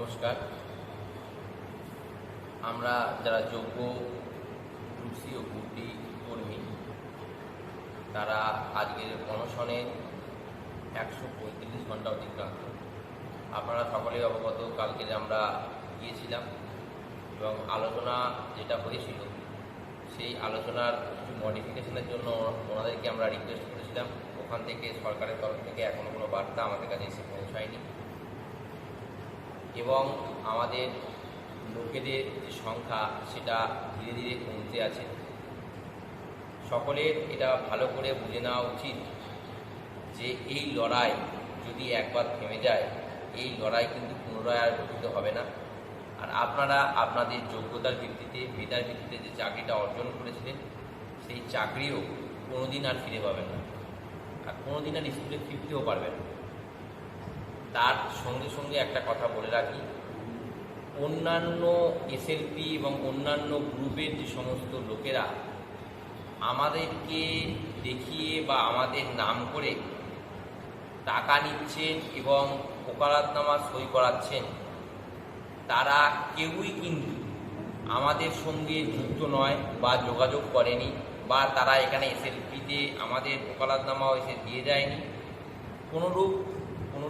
নমস্কার। আমরা যারা যোগ্য রুচি ও গুটি কর্মী, তারা আজকের অনশনে একশো পঁয়ত্রিশ ঘণ্টা অতিক্রান্ত। আপনারা সকলেই অবগত, কালকে আমরা গিয়েছিলাম এবং আলোচনা যেটা হয়েছিল, সেই আলোচনার কিছু মডিফিকেশনের জন্য ওনাদেরকে আমরা রিকোয়েস্ট করেছিলাম। ওখান থেকে সরকারের তরফ থেকে এখনও কোনো বার্তা আমাদের কাছে এসে পৌঁছায়নি। এবং আমাদের লোকেদের যে সংখ্যা, সেটা ধীরে ধীরে কমতে আছে। সকলের এটা ভালো করে বুঝে নেওয়া উচিত যে এই লড়াই যদি একবার থেমে যায়, এই লড়াই কিন্তু পুনরায় আর গঠিত হবে না। আর আপনারা আপনাদের যোগ্যতার ভিত্তিতে, মেধার ভিত্তিতে যে চাকরিটা অর্জন করেছিলেন, সেই চাকরিও কোনোদিন আর ফিরে পাবেন না। আর কোনোদিন আর স্কুলে ফিরতেও পারবেন না। তার সঙ্গে সঙ্গে একটা কথা বলে রাখি। অন্যান্য এসএলপি এবং অন্যান্য গ্রুপের যে সমস্ত লোকেরা আমাদেরকে দেখিয়ে বা আমাদের নাম করে টাকা নিচ্ছেন এবং ওকালাতনামা সই করাচ্ছেন, তারা কেউই কিন্তু আমাদের সঙ্গে যুক্ত নয় বা যোগাযোগ করেনি বা তারা এখানে এসএলপিতে আমাদের ওকালাতনামাও এসে দিয়ে যায়নি। কোনোরূপ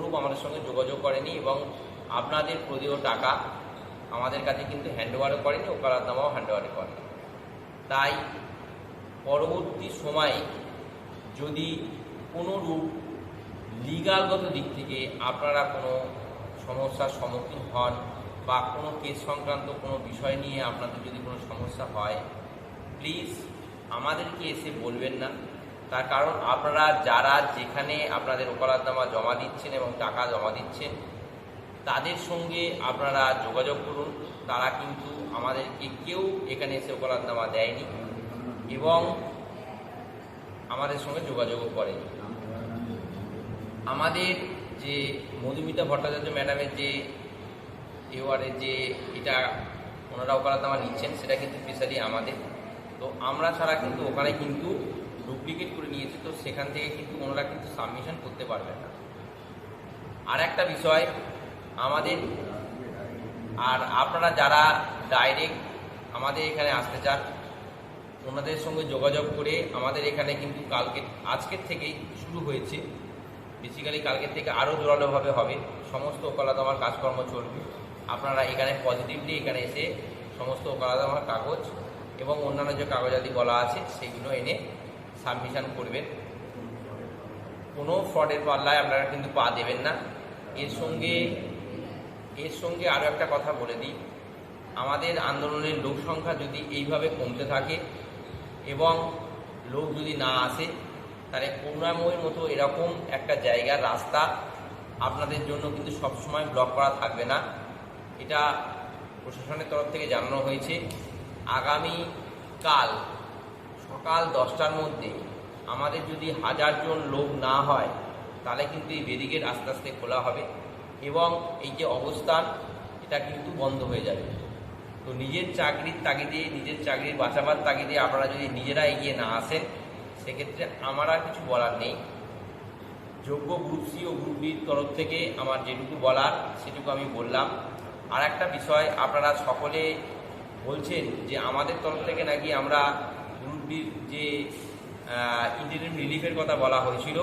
কোনোরূপ আমাদের সঙ্গে যোগাযোগ করেনি এবং আপনাদের প্রদেয় টাকা আমাদের কাছে কিন্তু হ্যান্ডওভারও করেনি, ওকালাতনামাও হ্যান্ডওভারও করেনি। তাই পরবর্তী সময়ে যদি কোনোরূপ লিগালগত দিক থেকে আপনারা কোনো সমস্যার সম্মুখীন হন বা কোনো কেস সংক্রান্ত কোনো বিষয় নিয়ে আপনাদের যদি কোনো সমস্যা হয় প্লিজ আমাদেরকে এসে বলবেন না। তার কারণ আপনারা যারা যেখানে আপনাদের ওকালাতনামা জমা দিচ্ছেন এবং টাকা জমা দিচ্ছেন, তাদের সঙ্গে আপনারা যোগাযোগ করুন। তারা কিন্তু আমাদেরকে কেউ এখানে এসে ওকালাতনামা দেয়নি এবং আমাদের সঙ্গে যোগাযোগও করেনি। আমাদের যে মধুমিতা ভট্টাচার্য ম্যাডামের যে এওয়ারে যে এটা ওনারা ওকালাতনামা নিচ্ছেন, সেটা কিন্তু স্পেশালি আমাদের। তো আমরা ছাড়া কিন্তু ওখানে কিন্তু ডুপ্লিকেট করে নিয়েছি, তো সেখান থেকে কিন্তু ওনারা কিন্তু সাবমিশন করতে পারবেন না। আর একটা বিষয়, আমাদের আর আপনারা যারা ডাইরেক্ট আমাদের এখানে আসতে চান, ওনাদের সঙ্গে যোগাযোগ করে আমাদের এখানে কিন্তু কালকে, আজকের থেকেই শুরু হয়েছে। বেসিক্যালি কালকের থেকে আরও জোরালোভাবে হবে। সমস্ত ওকালাতমার কাজকর্ম চলবে। আপনারা এখানে পজিটিভলি এখানে এসে সমস্ত ওকালাতমার কাগজ এবং অন্যান্য যে কাগজাদি বলা আছে, সেগুলো এনে সাবমিশন করবেন। কোনো ফ্রডের পাল্লায় আপনারা কিন্তু পা দেবেন না। এর সঙ্গে এর সঙ্গে আরও একটা কথা বলে দিই। আমাদের আন্দোলনের লোক সংখ্যা যদি এইভাবে কমতে থাকে এবং লোক যদি না আসে, তাহলে করুণাময়ের মতো এরকম একটা জায়গার রাস্তা আপনাদের জন্য কিন্তু সবসময় ব্লক করা থাকবে না। এটা প্রশাসনের তরফ থেকে জানানো হয়েছে। আগামী কাল সকাল দশটার মধ্যে আমাদের যদি হাজার জন লোক না হয়, তাহলে কিন্তু এই ব্যারিকেড আস্তে আস্তে খোলা হবে এবং এই যে অবস্থান, এটা কিন্তু বন্ধ হয়ে যাবে। তো নিজের চাকরির তাগিদে, নিজের চাকরির বাঁচাবার তাগিদে আপনারা যদি নিজেরা এগিয়ে না আসেন, সেক্ষেত্রে আমার আর কিছু বলার নেই। যোগ্য গ্রুপ সি ও গ্রুপ বির তরফ থেকে আমার যেটুকু বলার, সেটুকু আমি বললাম। আর একটা বিষয়, আপনারা সকলে বলছেন যে আমাদের তরফ থেকে নাকি আমরা যে ইন্টারনেট রিলিফের কথা বলা হয়েছিল,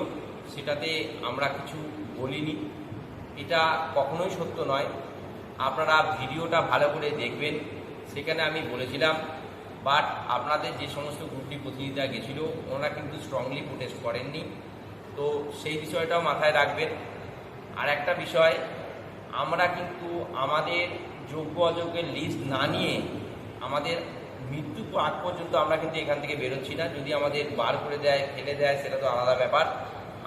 সেটাতে আমরা কিছু বলিনি। এটা কখনোই সত্য নয়। আপনারা ভিডিওটা ভালো করে দেখবেন। সেখানে আমি বলেছিলাম, বাট আপনাদের যে সমস্ত গ্রুপটি প্রতিনিধিরা গেছিল, ওনারা কিন্তু স্ট্রংলি প্রোটেস্ট করেননি। তো সেই বিষয়টাও মাথায় রাখবেন। আর একটা বিষয়, আমরা কিন্তু আমাদের যোগ্য অযোগ্যের লিস্ট না নিয়ে আমাদের মৃত্যু আগ পর্যন্ত আমরা কিন্তু এখান থেকে বেরোচ্ছি না। যদি আমাদের বার করে দেয়, ফেলে দেয়, সেটা তো আলাদা ব্যাপার।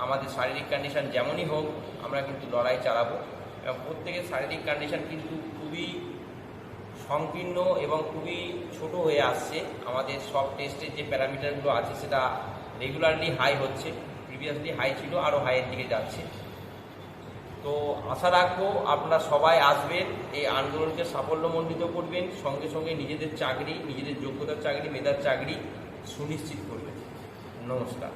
আমাদের শারীরিক কন্ডিশন যেমনই হোক, আমরা কিন্তু লড়াই চালাবো। এবং প্রত্যেকের শারীরিক কন্ডিশন কিন্তু খুবই সংকীর্ণ এবং খুবই ছোট হয়ে আসছে। আমাদের সব টেস্টের যে প্যারামিটারগুলো আছে, সেটা রেগুলারলি হাই হচ্ছে। প্রিভিয়াসলি হাই ছিল আরও হাইয়ের দিকে যাচ্ছে। তো আশা রাখব আপনারা সবাই আসবেন, এই আন্দোলনকে সাফল্যমণ্ডিত করবেন, সঙ্গে সঙ্গে নিজেদের চাকরি, নিজেদের যোগ্যতার চাকরি, মেধার চাকরি সুনিশ্চিত করবেন। নমস্কার।